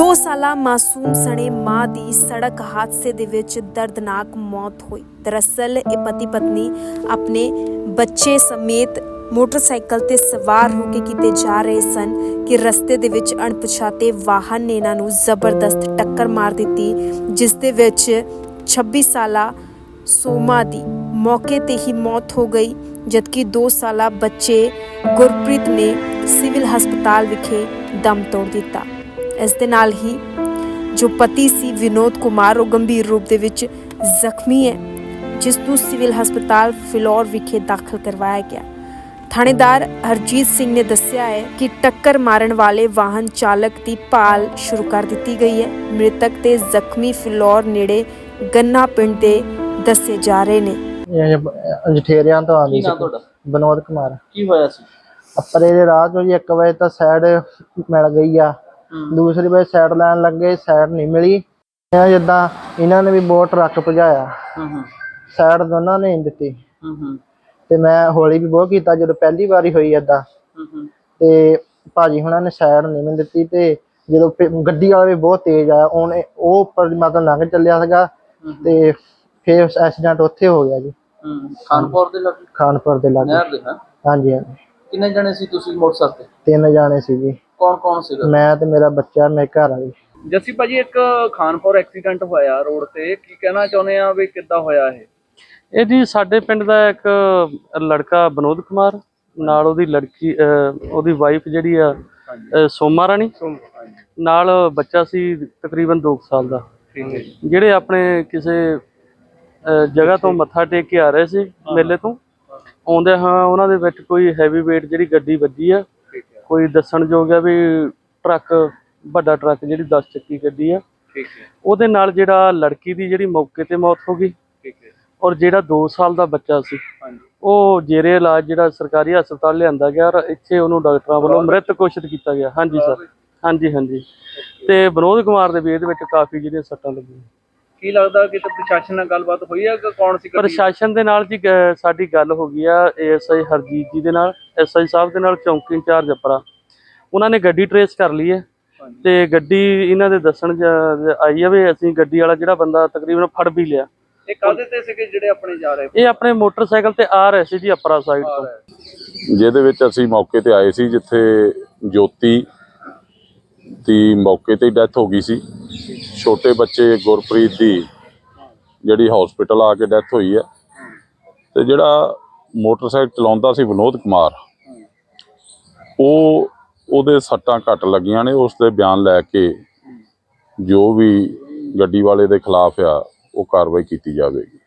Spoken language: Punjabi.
ਸਾਲਾ ਮਾਸੂਮ ਸਣੇ ਮਾਂ ਦੀ ਸੜਕ ਹਾਦਸੇ ਦੇ ਵਿੱਚ ਦਰਦਨਾਕ ਮੌਤ ਹੋਈ। ਦਰਅਸਲ ਇਹ ਪਤੀ ਪਤਨੀ ਆਪਣੇ ਬੱਚੇ ਸਮੇਤ ਮੋਟਰਸਾਈਕਲ ਤੇ ਸਵਾਰ ਹੋ ਕੇ ਕਿਤੇ ਜਾ ਰਹੇ ਸਨ ਕਿ ਰਸਤੇ ਦੇ ਵਿੱਚ ਅਣਪਛਾਤੇ ਵਾਹਨ ਨੇ ਇਹਨਾਂ ਨੂੰ ਜ਼ਬਰਦਸਤ ਟੱਕਰ ਮਾਰ ਦਿੱਤੀ, ਜਿਸ ਦੇ ਵਿੱਚ 26 ਸਾਲਾ ਸੋਮਾ ਦੀ ਮੌਕੇ ਤੇ ਹੀ ਮੌਤ ਹੋ ਗਈ, ਜਦਕਿ 2 ਸਾਲਾ ਬੱਚੇ ਗੁਰਪ੍ਰੀਤ ਨੇ ਸਿਵਲ ਹਸਪਤਾਲ ਵਿਖੇ ਦਮ ਤੋੜ ਦਿੱਤਾ। ਇਸ ਦੇ ਨਾਲ ਹੀ ਜੋ ਪਤੀ ਸੀ ਵਿਨੋਦ ਕੁਮਾਰ ਉਹ ਗੰਭੀਰ ਰੂਪ ਦੇ ਵਿੱਚ ਜ਼ਖਮੀ ਹੈ ਜਿਸ ਨੂੰ ਸਿਵਲ ਹਸਪਤਾਲ ਫਿਲੌਰ ਵਿਖੇ ਦਾਖਲ ਕਰਵਾਇਆ ਗਿਆ। ਥਾਣੇਦਾਰ ਹਰਜੀਤ ਸਿੰਘ ਨੇ ਦੱਸਿਆ ਹੈ ਕਿ ਟੱਕਰ ਮਾਰਨ ਵਾਲੇ ਵਾਹਨ ਚਾਲਕ ਦੀ ਭਾਲ ਸ਼ੁਰੂ ਕਰ ਦਿੱਤੀ ਗਈ ਹੈ। ਮ੍ਰਿਤਕ ਤੇ ਜ਼ਖਮੀ ਫਿਲੌਰ ਨੇੜੇ ਗੰਨਾ ਪਿੰਡ ਦੇ ਦੱਸੇ ਜਾ ਰਹੇ ਨੇ। ਜਠੇਰਿਆਂ ਤੋਂ ਨਾਮ ਸੀ। ਵਿਨੋਦ ਕੁਮਾਰ। ਕੀ ਹੋਇਆ ਸੀ? ਅੱਪਰੇ ਦੇ ਰਾਹ ਚੋਂ ਜੀ 1 ਵਜੇ ਤਾਂ ਸਾਈਡ ਮਿਲ ਗਈ ਆ। ਦੂਸਰੀ ਵਜੇ ਸਾਈਡ ਲੈਣ ਲੱਗੇ ਸਾਈਡ ਨਹੀਂ ਮਿਲੀ। ਇਹ ਜਿੱਦਾਂ ਇਹਨਾਂ ਨੇ ਵੀ ਬਹੁਤ ਟਰੱਕ ਭਜਾਇਆ। ਹੂੰ ਹੂੰ। ਸਾਈਡ ਦੋਨਾਂ ਨੇ ਨਹੀਂ ਦਿੱਤੀ। ਹੂੰ ਹੂੰ। ਤੇ ਮੈਂ ਹੌਲੀ ਵੀ ਬਹੁਤ ਕੀਤਾ ਜਦੋਂ ਪਹਿਲੀ ਵਾਰੀ ਹੋਈ ਏਦਾਂ। ਹੂੰ ਹੂੰ। ਤੇ ਭਾਜੀ ਹੁਣਾਂ ਨੇ ਸਾਈਡ ਨਹੀਂ ਮੈਨੂੰ ਦਿੱਤੀ ਤੇ ਜਦੋਂ ਫਿਰ ਗੱਡੀ ਵਾਲਾ ਵੀ ਬਹੁਤ ਤੇਜ਼ ਆਇਆ ਉਹਨੇ ਉਹ ਉੱਪਰ ਦੀ ਮਤਲਬ ਲੰਘ ਚੱਲਿਆ ਸੀਗਾ ਤੇ ਫਿਰ ਐਕਸੀਡੈਂਟ ਉੱਥੇ ਹੋ ਗਿਆ ਜੀ। ਹੂੰ ਖਾਨਪੁਰ ਦੇ ਲੱਗੇ? ਖਾਨਪੁਰ ਦੇ ਲਾਗੇ। ਨਹਿਰ ਦੇ ਹਾਂ। ਹਾਂਜੀ ਹਾਂਜੀ। ਕਿੰਨੇ ਜਣੇ ਸੀ ਤੁਸੀਂ ਮੋਟਰਸਾਈਕਲ ਤੇ? ਤਿੰਨ ਜਾਣੇ ਸੀ ਜੀ। ਕੌਣ ਕੌਣ ਸੀਗਾ ਮੈਂ ਤੇ ਮੇਰਾ ਬੱਚਾ ਮੇਰੇ ਘਰ ਵਾਲੀ। ਜੱਸੀ ਭਾਜੀ ਇੱਕ ਖਾਨਪੁਰ ਐਕਸੀਡੈਂਟ ਹੋਇਆ ਰੋਡ ਤੇ। ਕੀ ਕਹਿਣਾ ਚਾਹੁੰਦੇ ਆ ਵੀ ਕਿੱਦਾਂ ਹੋਇਆ ਇਹ? ਇਹ ਜੀ ਸਾਡੇ ਪਿੰਡ ਦਾ ਇੱਕ ਲੜਕਾ ਵਿਨੋਦ ਕੁਮਾਰ ਨਾਲ ਉਹਦੀ ਲੜਕੀ ਅਹ, ਉਹਦੀ ਵਾਈਫ ਜਿਹੜੀ ਆ ਅਹ, ਸੋਮਾ ਰਾਣੀ। ਨਾਲ ਬੱਚਾ ਸੀ ਤਕਰੀਬਨ 2 ਸਾਲ ਦਾ। ਠੀਕ ਹੈ ਜਿਹੜੇ ਆਪਣੇ ਕਿਸੇ ਅਹ, ਜਗ੍ਹਾ ਤੋਂ ਮੱਥਾ ਟੇਕ ਕੇ ਆ ਰਹੇ ਸੀ ਮੇਲੇ ਤੋਂ ਆਉਂਦੇ ਹਾਂ ਉਹਨਾਂ ਦੇ ਵਿੱਚ ਕੋਈ ਹੈਵੀ weight ਜਿਹੜੀ ਗੱਡੀ ਵੱਜੀ ਆ ਹੈ ਕੋਈ ਦੱਸਣਯੋਗ ਆ ਵੀ ਟਰੱਕ ਵੱਡਾ ਟਰੱਕ ਜਿਹੜੀ 10 ਚੱਕੀ ਗੱਡੀ ਆ। ਠੀਕ ਹੈ। ਉਹਦੇ ਨਾਲ ਜਿਹੜਾ ਲੜਕੀ ਦੀ ਜਿਹੜੀ ਮੌਕੇ ਤੇ ਮੌਤ ਹੋ ਗਈ। ਠੀਕ ਹੈ। ਔਰ ਜਿਹੜਾ 2 ਸਾਲ ਦਾ ਬੱਚਾ ਸੀ। ਹਾਂਜੀ। ਉਹ ਜੇਰੇ ਇਲਾਜ ਜਿਹੜਾ ਸਰਕਾਰੀ ਹਸਪਤਾਲ ਲਿਆਂਦਾ ਗਿਆ ਔਰ ਇੱਥੇ ਉਹਨੂੰ ਡਾਕਟਰਾਂ ਵੱਲੋਂ ਮ੍ਰਿਤ ਘੋਸ਼ਿਤ ਕੀਤਾ ਗਿਆ। ਹਾਂਜੀ ਸਰ। ਹਾਂਜੀ ਹਾਂਜੀ। ਤੇ ਵਿਨੋਦ ਕੁਮਾਰ ਦੇ ਵੀ ਇਹਦੇ ਵਿੱਚ ਕਾਫੀ ਜਿਹੜੀਆਂ ਸੱਟਾਂ ਲੱਗੀਆਂ। ਕੀ ਲੱਗਦਾ ਕਿ ਤੇ ਪ੍ਰਸ਼ਾਸਨ ਨਾਲ ਗੱਲਬਾਤ ਹੋਈ ਆ ਕਿ ਕੌਣ ਸੀ ਗੱਡੀ? ਪ੍ਰਸ਼ਾਸਨ ਦੇ ਨਾਲ ਜੀ ਗ- ਸਾਡੀ ਗੱਲ ਹੋ ਗਈ ਆ ਏਐਸਆਈ ਹਰਜੀਤ ਜੀ ਦੇ ਨਾਲ ਐਸਆਈ ਸਾਹਿਬ ਦੇ ਨਾਲ ਚੌਂਕੀ ਇੰਚਾਰਜ ਅਪਰਾ ਉਹਨਾਂ ਨੇ ਗੱਡੀ ਟਰੇਸ ਕਰ ਲਈ ਹੈ ਹਾਂਜੀ। ਤੇ ਗੱਡੀ ਇਹਨਾਂ ਦੇ ਦੱਸਣ 'ਚ ਆਈ ਆ ਵੀ ਅਸੀਂ ਗੱਡੀ ਵਾਲਾ ਜਿਹੜਾ ਬੰਦਾ ਤਕਰੀਬਨ ਫੜ ਵੀ ਲਿਆ। ਇਹ ਕਾਹਦੇ ਤੇ ਸੀਗੇ ਜਿਹੜੇ ਆਪਣੇ ਜਾ ਰਹੇ ਇਹ ਆਪਣੇ ਮੋਟਰਸਾਈਕਲ ਤੇ ਆ ਰਹੇ ਸੀ ਜੀ ਅਪਰਾ ਸਾਈਡ ਤੋਂ। ਜਿਹਦੇ ਵਿੱਚ ਅਸੀਂ ਮੌਕੇ ਤੇ ਆਏ ਸੀ ਜਿੱਥੇ ਜੋਤੀ ਦੀ ਮੌਕੇ ਤੇ ਡੈਥ ਹੋ ਗਈ ਸੀ। ਛੋਟੇ ਬੱਚੇ ਗੁਰਪ੍ਰੀਤ ਦੀ ਜਿਹੜੀ ਹਸਪੀਟਲ ਆ ਕੇ ਡੈਥ ਹੋਈ ਹੈ। ਤੇ ਜਿਹੜਾ ਮੋਟਰਸਾਈਕਲ ਚਲਾਉਂਦਾ ਸੀ ਵਿਨੋਦ ਕੁਮਾਰ, ਉਹ ਉਹਦੇ ਸੱਟਾਂ ਘੱਟ ਲੱਗੀਆਂ ਨੇ, ਉਸ ਦੇ ਬਿਆਨ ਲੈ ਕੇ ਜੋ ਵੀ ਗੱਡੀ ਵਾਲੇ ਦੇ ਖਿਲਾਫ ਆ, ਉਹ ਕਾਰਵਾਈ ਕੀਤੀ ਜਾਵੇਗੀ।